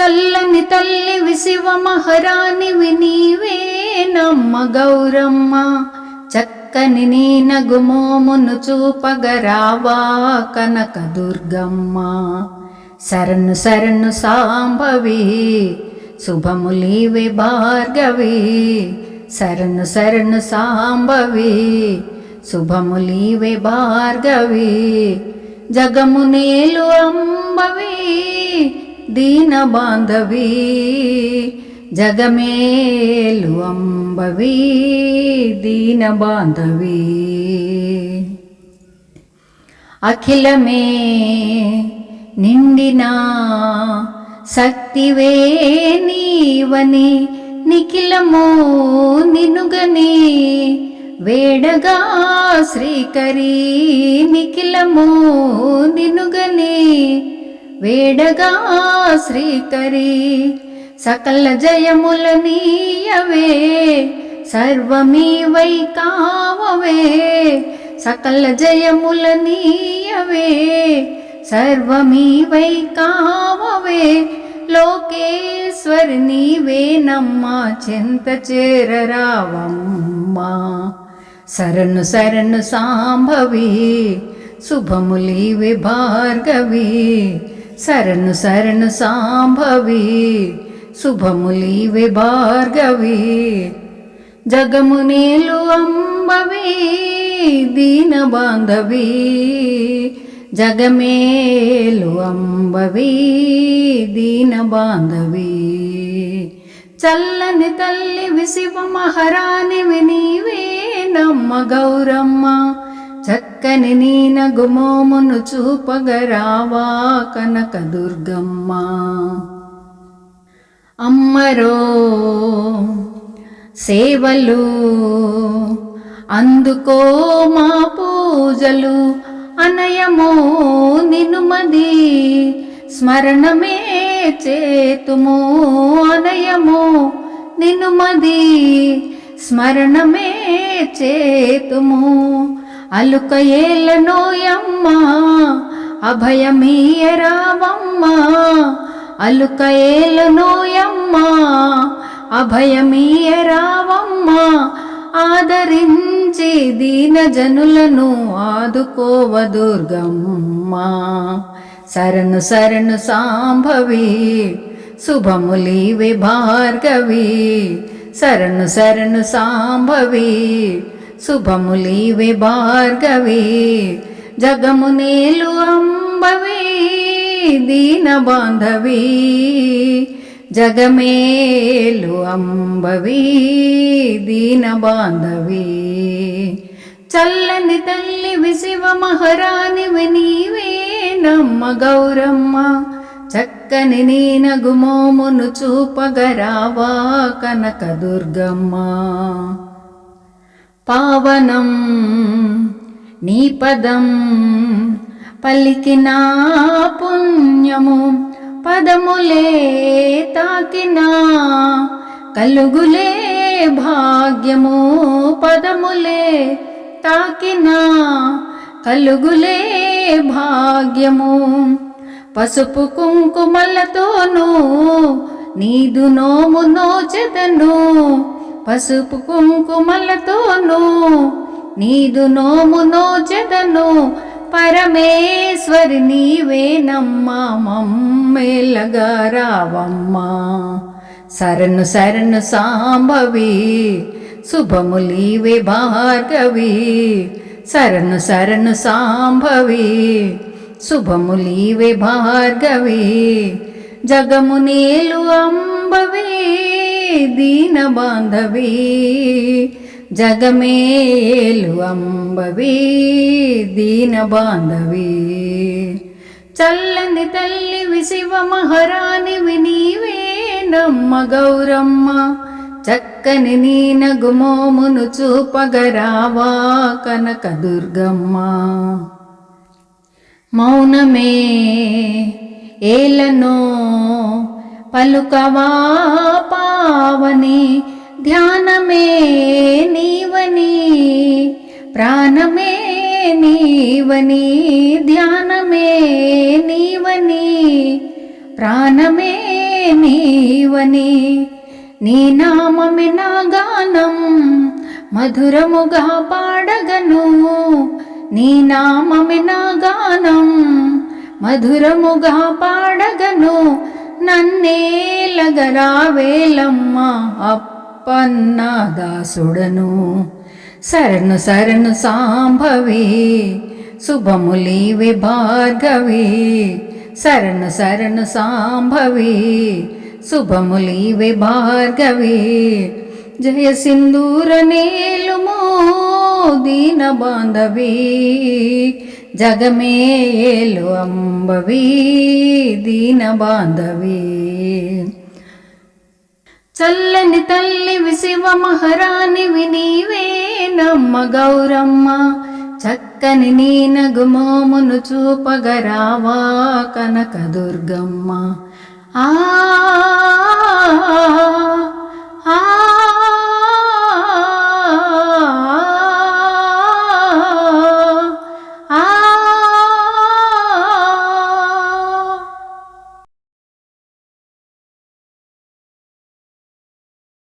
చల్లని తల్లి విశివ మహారాణివి నీవే గౌరమ్మ. చక్కని నీ నగుమోమును చూపగరావా కనక దుర్గమ్మ. శరణు శరణు సాంభవి శుభములీవి భార్గవి. శరణు శరణు సాంభవి శుభములీవి భార్గవి. జగము నేలు అంబవి దీన బాంధవి జగమేలు అంబవి దీన బాంధవి అఖిలమే నిండిన శక్తివే నీవని నిఖిలము నినుగని వేడగా శ్రీకరి నిఖిలము నినుగని వేడగా శ్రీకరి సకల జయముల నీయవే సర్వమీవై కావవే సకల జయముల నీయవే సర్వమీవై కావవే లోకేశ్వరి నీవే నమ్మ చింత చేరరావమ్మా శరణు శరణు సాంభవి శుభములీవే భార్గవి శరణు శరణు సాంభవి శుభములీవే భార్గవి జగమునేలు అంబవి దీన బాంధవి జగమేలు అంబవి దీన బాంధవి చల్లని తల్లి విశివ మహారాణి వినీవే నమ్మ గౌరమ్మ చక్కని నీన గుమోమును చూపగరావా కనక దుర్గమ్మ. అమ్మరో సేవలు అందుకో మా పూజలు అనయమో నినుమది స్మరణమే చేతుము అనయమో నినుమది స్మరణమే చేతుము అలుక ఏలనోయమ్మ అభయమీయ రామమ్మ అలుక ఏలనోయమ్మ అభయమీయ అభయమీయరావమ్మ ఆదరించి దీన జనులను ఆదుకోవ దుర్గమ్మ. శరణు శరణు సాంభవి శుభములీవే భార్గవి. శరణు శరణు సాంభవి శుభములీవే భార్గవి జగమునేలు అంబవే దీన బాంధవీ జగమేలు అంబవీ దీన బాంధవీ. చల్లని తల్లి విశివ మహారాణివి నీవే నమ్మ గౌరమ్మ చక్కని నీ నగుమోమును చూపగరావా కనక దుర్గమ్మ పావనం నీ పదం పలికిన పుణ్యము పదములే తాకిన కలుగులే భాగ్యము పదములే తాకిన కలుగులే భాగ్యము. పసుపు కుంకుమలతోనూ నీదు నోము నోచెదను పసుపు కుంకుమలతోనూ నీదు నోము నోచెదను. పరమేశ్వరి నీవేనమ్మా మమ్మేలగా రావమ్మా. శరణు శరణు సాంభవి శుభములీవే భార్గవి. శరణు శరణు సాంభవి శుభములీవే భార్గవి. జగమునేలు అంబవి. దీన బాంధవి జగమేలు అంబవి దీన బాంధవి. చల్లని తల్లి విశివ మహారాణివి నీవే నమ్మ గౌరమ్మ చక్కని నీ నగుమోమును చూపగరావా కనక దుర్గమ్మ. మౌనమే ఏలనో పలుకవా పావని ధ్యానమే నీవని ప్రాణమే నీవని ధ్యానమే నీవని ప్రాణమే నీవని. నీ నామమే నా గానం మధురముగా పాడగను. నీ నామమే నా గానం మధురముగా పాడగను. నన్నేలగరావేలమ్మ అప్పన్న దాసుడను. శరణు శరణు సాంభవి శుభములీవే భార్గవి. శరణు శరణు సాంభవి శుభములీవే భార్గవి. జయ సింధూర నేలుమో దీన బాంధవీ. జగమేలు ಅಂಬವಿ ದೀನ ಬಾಂಧವಿ చల్లని తల్లి విశివ మహారాణి నీవే నమ్మ గౌరమ్మ. చక్కని నీ నగుమోమును చూపగరావా కనక దుర్గమ్మ. ఆ